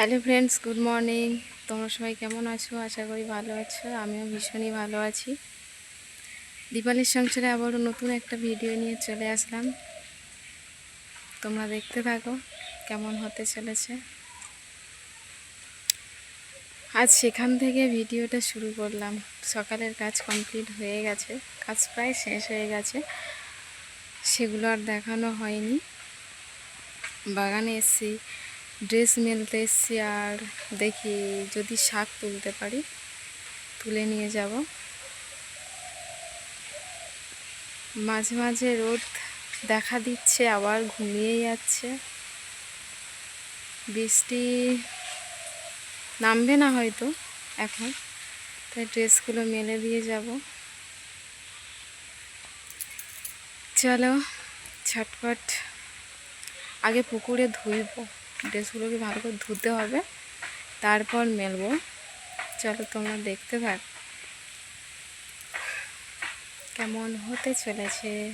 Hello friends, good morning. তোমরা সবাই কেমন আছো? আশা করি ভালো আছো। আমিও ভীষণই ভালো আছি। দীপালির সংসারে আবারও নতুন একটা ভিডিও নিয়ে চলে আসলাম। তোমরা দেখতে থাকো, কেমন হতে চলেছে। আজ সেখান থেকে ভিডিওটা শুরু করলাম। সকালের কাজ কমপ্লিট হয়ে গেছে, কাজ প্রায় শেষ হয়ে গেছে। সেগুলো আর দেখানো হয়নি। বাগানে এসছি ড্রেস মেলতে এসছি আর দেখি যদি শাক তুলতে পারি, তুলে নিয়ে যাব। মাঝে মাঝে রোদ দেখা দিচ্ছে, আবার ঘুমিয়ে যাচ্ছে। বৃষ্টি নামবে না হয়তো এখন, তাই ড্রেসগুলো মেলে দিয়ে যাব। চলো ছটপট আগে পুকুরে ধুইব। ড্রেসগুলোকে ভালো করে ধুতে হবে। তারপর মেলবো। চলো তোমরা দেখতে থাক। কেমন হতে চলেছে?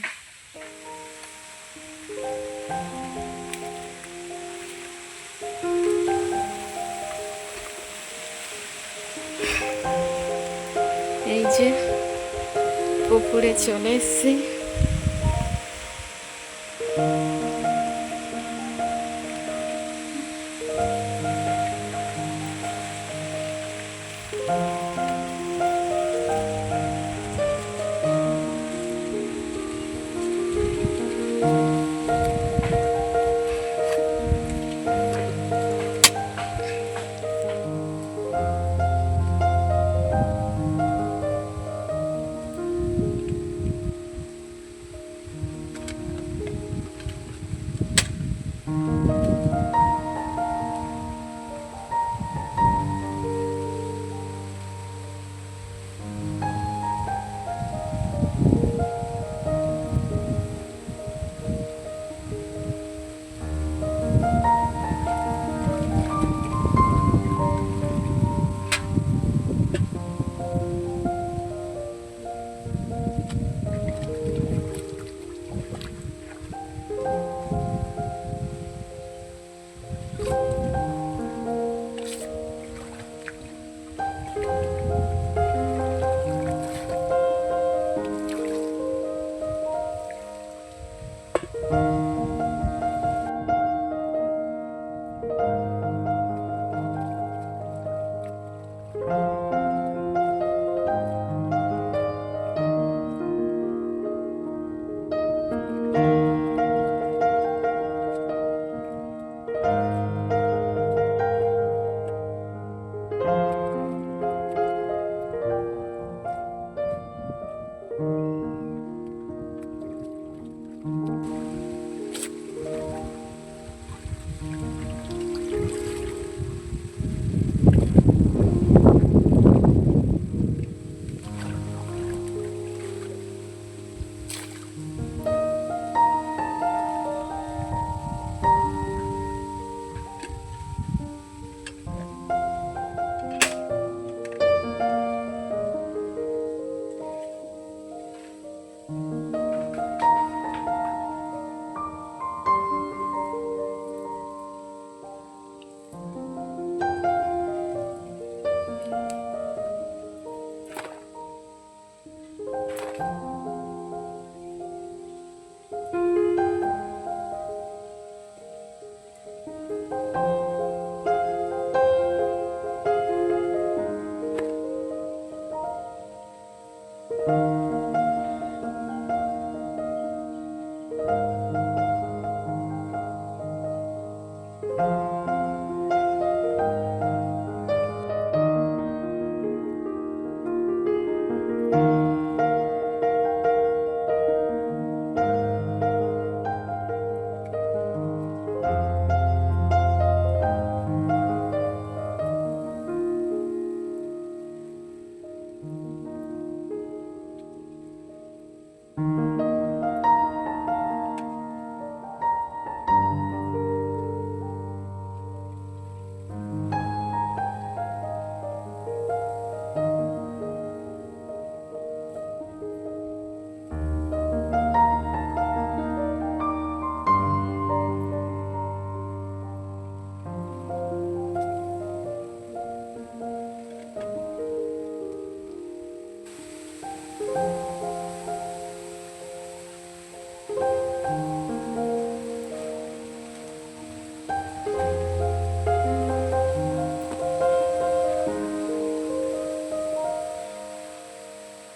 এই যে পুকুরে চলে এসছি।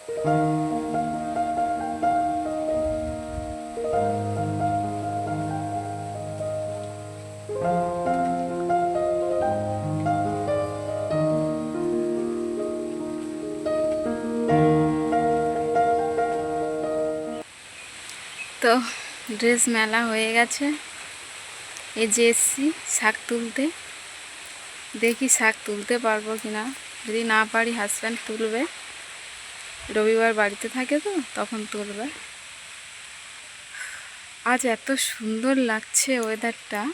তো ড্রেস মেলা হয়ে গেছে। এই যে এসছি শাক তুলতে। দেখি শাক তুলতে পারব কিনা। যদি না পারি হাজব্যান্ড তুলবে। রবিবার বাড়িতে থাকে তো, তখন তুলবে। আজ এত সুন্দর লাগছে ওয়েদারটা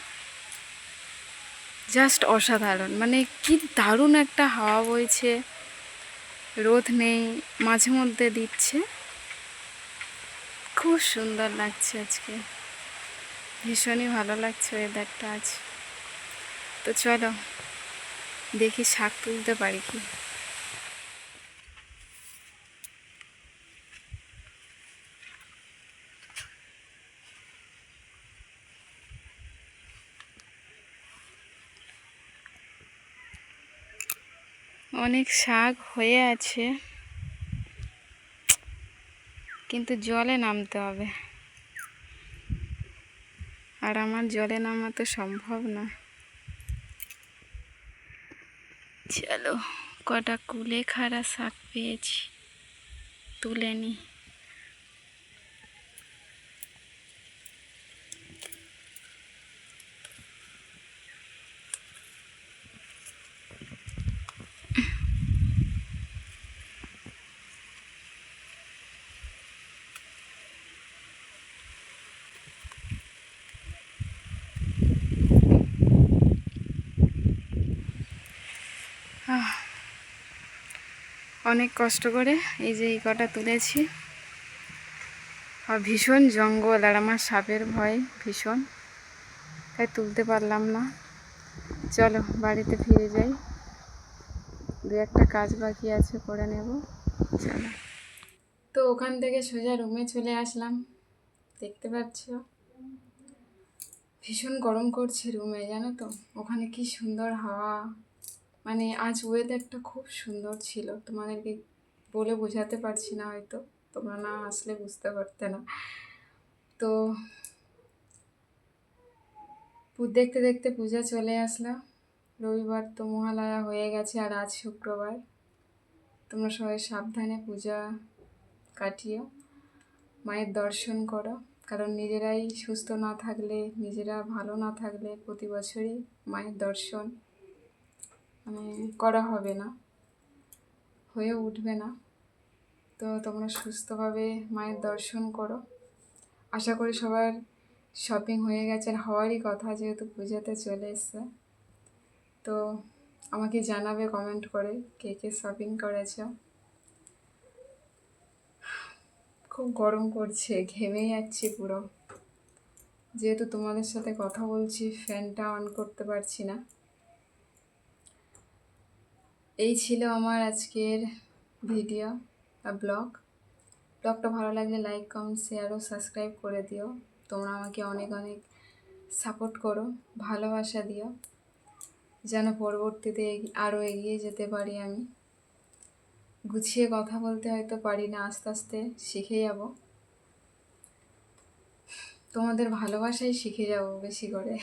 জাস্ট অসাধারণ। মানে কি দারুণ একটা হাওয়া বইছে। রোদ নেই, মাঝে মধ্যে দিচ্ছে। খুব সুন্দর লাগছে আজকে। ভীষণই ভালো লাগছে ওয়েদারটা আজ। তো চলো, দেখি শাক তুলতে পারি কি। অনেক শাক হয়ে আছে। কিন্তু জলে নামতে হবে। আর আমার জলে নামা তো সম্ভব না। চলো, কটা কুলে খাড়া শাক পেয়েছি। তুলে নি। অনেক কষ্ট করে এই যে এই কটা তুলেছি। আর ভীষণ জঙ্গল, আর আমার সাপের ভয় ভীষণ। তাই তুলতে পারলাম না। চলো, বাড়িতে ফিরে যাই। দু একটা কাজ বাকি আছে, করে নেব। চলো। তো ওখান থেকে সোজা রুমে চলে আসলাম। দেখতে পাচ্ছ? ভীষণ গরম করছে রুমে, জানো তো? ওখানে কি সুন্দর হাওয়া। মানে আজ ওয়েদারটা খুব সুন্দর ছিল। তোমাদেরকে বলে বোঝাতে পারছি না হয়তো। তোমরা না আসলে বুঝতে পারতে না। তো দেখতে দেখতে পূজা চলে আসলাম রবিবার তো মহালয়া হয়ে গেছে আর আজ শুক্রবার। তোমরা সবাই সাবধানে পূজা কাটিও। মায়ের দর্শন করো। কারণ নিজেরাই সুস্থ না থাকলে, নিজেরা ভালো না থাকলে প্রতি বছরই মায়ের দর্শন মানে করা হবে না। হয়ে উঠবে না। তো তোমরা সুস্থভাবে মায়ের দর্শন করো। আশা করি সবার শপিং হয়ে গেছে। আর হওয়ারই কথা যেহেতু পূজাতে চলে এসছে। তো আমাকে জানাবে কমেন্ট করে কে কে শপিং করেছ। খুব গরম করছে, ঘেমে যাচ্ছি পুরো। যেহেতু তোমাদের সাথে কথা বলছি ফ্যানটা অন করতে পারছি না। এই ছিল আমার আজকের ভিডিও বা ব্লগ। ব্লগটা ভালো লাগলে লাইক, কমেন্ট শেয়ার ও সাবস্ক্রাইব করে দিও। তোমরা আমাকে অনেক অনেক সাপোর্ট করো, ভালোবাসা দিও। যেন পরবর্তীতে আরও এগিয়ে যেতে পারি আমি। গুছিয়ে কথা বলতে হয়তো পারি না, আস্তে আস্তে শিখে যাব। তোমাদের ভালোবাসাই শিখে যাব বেশি করে।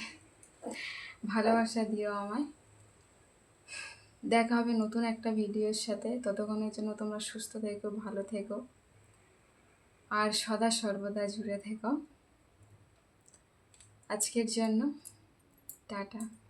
ভালোবাসা দিও আমায়। দেখা হবে নতুন একটা ভিডিওর সাথে। ততক্ষণের জন্য তোমরা সুস্থ থেকো, ভালো থেকো। আর সদা সর্বদা জুড়ে থেকো। আজকের জন্য টাটা।